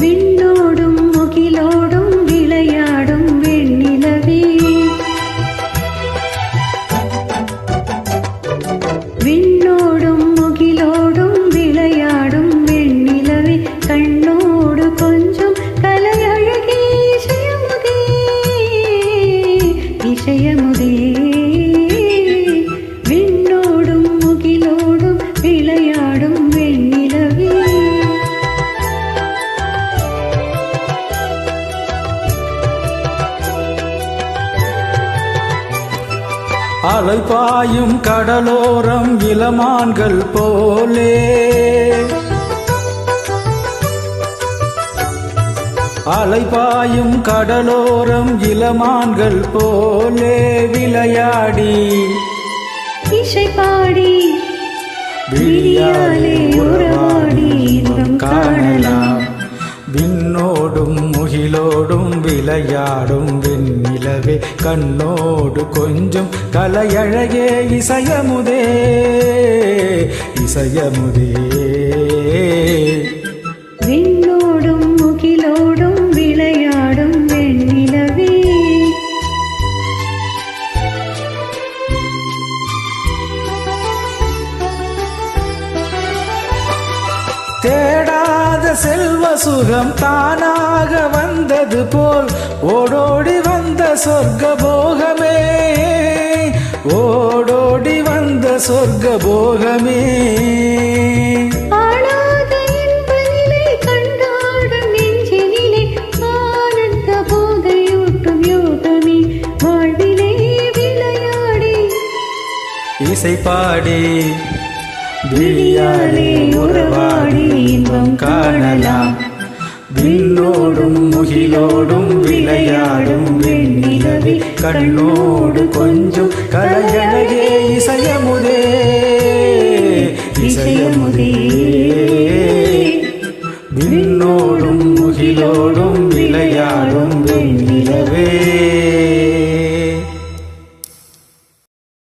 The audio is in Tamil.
விண்ணோடும் முகிலோடும் விளையாடும் வெண்ணிலவே. விண்ணோடும் முகிலோடும் விளையாடும் வெண்ணிலவே. கண்ணோடு கொஞ்சம் கலையழகே இசையமுதே இசையமுதே விண்ணோடும் முகிலோடும் விளையாடும் அலைபாயும் கடலோரம் இளமான்கள் போலே. அலைபாயும் கடலோரம் இளமான்கள் போலே. விளையாடி. இசை பாடி. விழியாலே உறவாடி காணலாம். விண்ணோடும் முகிலோடும் விளையாடும் வெண்ணிலவே கண்ணோடு கொஞ்சம் கலையழகே இசையமுதே இசையமுதே. விண்ணோடும் முகிலோடும் விளையாடும் வெண்ணிலவே. தேடாத செல்வ சுகம் தானாக வந்தது போல் ஓடோடி வந்த சொர்க்க போகமே ஓடோடி வந்த சொர்க்க போகமே விளையாடி. இசை பாடி விழியாலே உறவாடி இன்பம் காணலாம். விண்ணோடும் முகிலோடும் வெண்ணிலவே கண்ணோடு கொஞ்சம் கலையழகே இசையமுதே இசையமுதே. விண்ணோடும் முகிலோடும் விளையாடும் வெண்ணிலவே.